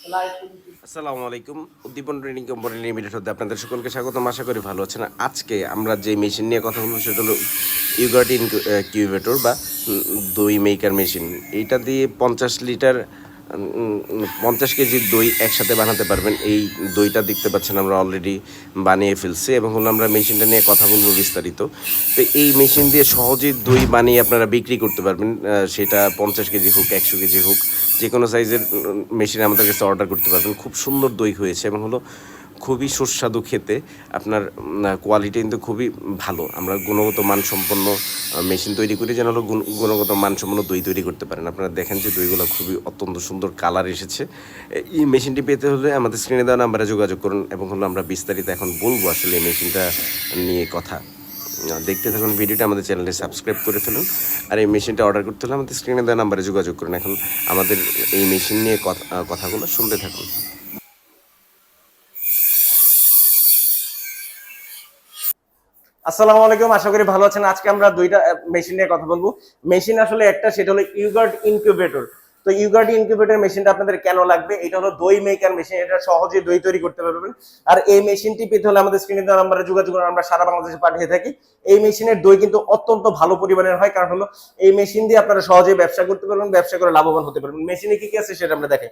আসসালামু আলাইকুম। উদ্দীপন training company limited হতে আপনাদের সকলকে স্বাগতম। আশা করি ভালো আছেন। আজকে আমরা যে মেশিন নিয়ে কথা বলব সেটা হলো ইউগার্ট ইনকিউবেটর বা দই মেকার মেশিন এইটা দিয়ে পঞ্চাশ লিটার পঞ্চাশ কেজির দই একসাথে বানাতে পারবেন। এই দইটা দেখতে পাচ্ছেন আমরা অলরেডি বানিয়ে ফেলছি এবং হলো আমরা মেশিনটা নিয়ে কথা বলব বিস্তারিত। তো এই মেশিন দিয়ে সহজেই দই বানিয়ে আপনারা বিক্রি করতে পারবেন। সেটা পঞ্চাশ কেজি হোক, একশো কেজি হোক যে কোনো সাইজের মেশিন আমাদের কাছে অর্ডার করতে পারবেন। খুব সুন্দর দই হয়েছে এবং হলো খুবই সুস্বাদু খেতে। আপনার কোয়ালিটি কিন্তু খুবই ভালো। আমরা গুণগত মানসম্পন্ন মেশিন তৈরি করি যেন হলো গুণ- গুণগত মানসম্পন্ন দই তৈরি করতে পারেন। আপনারা দেখেন যে দইগুলো খুবই অত্যন্ত সুন্দর কালার এসেছে। এই মেশিনটি পেতে হলে আমাদের স্ক্রিনে দেওয়া নাম্বারে যোগাযোগ করুন এবং হলো আমরা বিস্তারিত এখন বলব আসলে এই মেশিনটা নিয়ে কথা। দেখতে থাকুন ভিডিওটা, আমাদের চ্যানেলে সাবস্ক্রাইব করে ফেলুন। আর এই মেশিনটা অর্ডার করতে হলে আমাদের স্ক্রিনে দেওয়া নাম্বারে যোগাযোগ করুন। এখন আমাদের এই মেশিন নিয়ে কথা কথাগুলো শুনতে থাকুন। আসসালামু আলাইকুম, আশা করি ভালো আছেন। আজকে আমরা দুইটা মেশিন নিয়ে কথা বলব। মেশিন আসলে একটা, সেটা হলো ইউগার্ড ইনকিউবেটর তো ইউগার্ড ইনকিউবেটর মেশিনটা আপনাদের কেন লাগবে? এটা হলো দই মেকার মেশিন এটা সহজে দই তৈরি করতে পারবেন। আর এই মেশিনটি পেতে হলে আমাদের স্ক্রিনে দেওয়া নাম্বারে যোগাযোগ করুন আমরা সারা বাংলাদেশে পাঠিয়ে থাকি। এই মেশিনের দই কিন্তু অত্যন্ত ভালো পরিমাণের হয়, কারণ হলো এই মেশিন দিয়ে আপনারা সহজে ব্যবসা করতে পারবেন, ব্যবসা করে লাভবান হতে পারবেন। মেশিনে কি কি আছে সেটা আমরা দেখাই।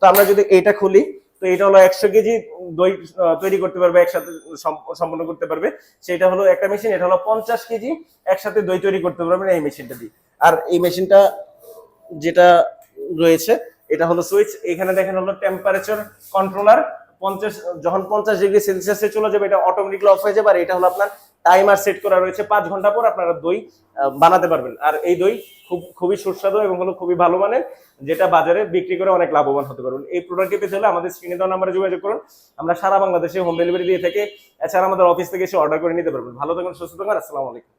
তো আমরা যদি এটা খুলি, তো এটা হলো একশো কেজি দই তৈরি করতে পারবে, একসাথে সম্পন্ন করতে পারবে। সেটা হলো একটা মেশিন এটা হলো পঞ্চাশ কেজি, একসাথে দই তৈরি করতে পারবেন এই মেশিনটা দিয়ে। আর এই মেশিনটা যেটা রয়েছে, এটা হলো সুইচ এখানে দেখেন হলো টেম্পারেচার কন্ট্রোলার পঞ্চাশ, যখন পঞ্চাশ ডিগ্রি সেলসিয়াসে চলে যাবে, এটা অটোমেটিকলি অফ হয়ে যাবে, আর এটা হলো আপনার টাইমার সেট করা রয়েছে। পাঁচ ঘণ্টা পর আপনারা দই বানাতে পারবেন। আর এই দই খুব, খুবই সুস্বাদু এবং হলো খুবই ভালো মানের, যেটা বাজারে বিক্রি করে অনেক লাভবান হতে পারবেন। এই প্রোডাক্টটি পেতে হলে আমাদের স্ক্রিনে দেওয়া নাম্বারে যোগাযোগ করুন। আমরা সারা বাংলাদেশে হোম ডেলিভারি দিয়ে থাকি। এছাড়া আমাদের অফিস থেকে এসে অর্ডার করে নিতে পারবেন। ভালো থাকুন, সুস্থ থাকুন আসসালামু আলাইকুম।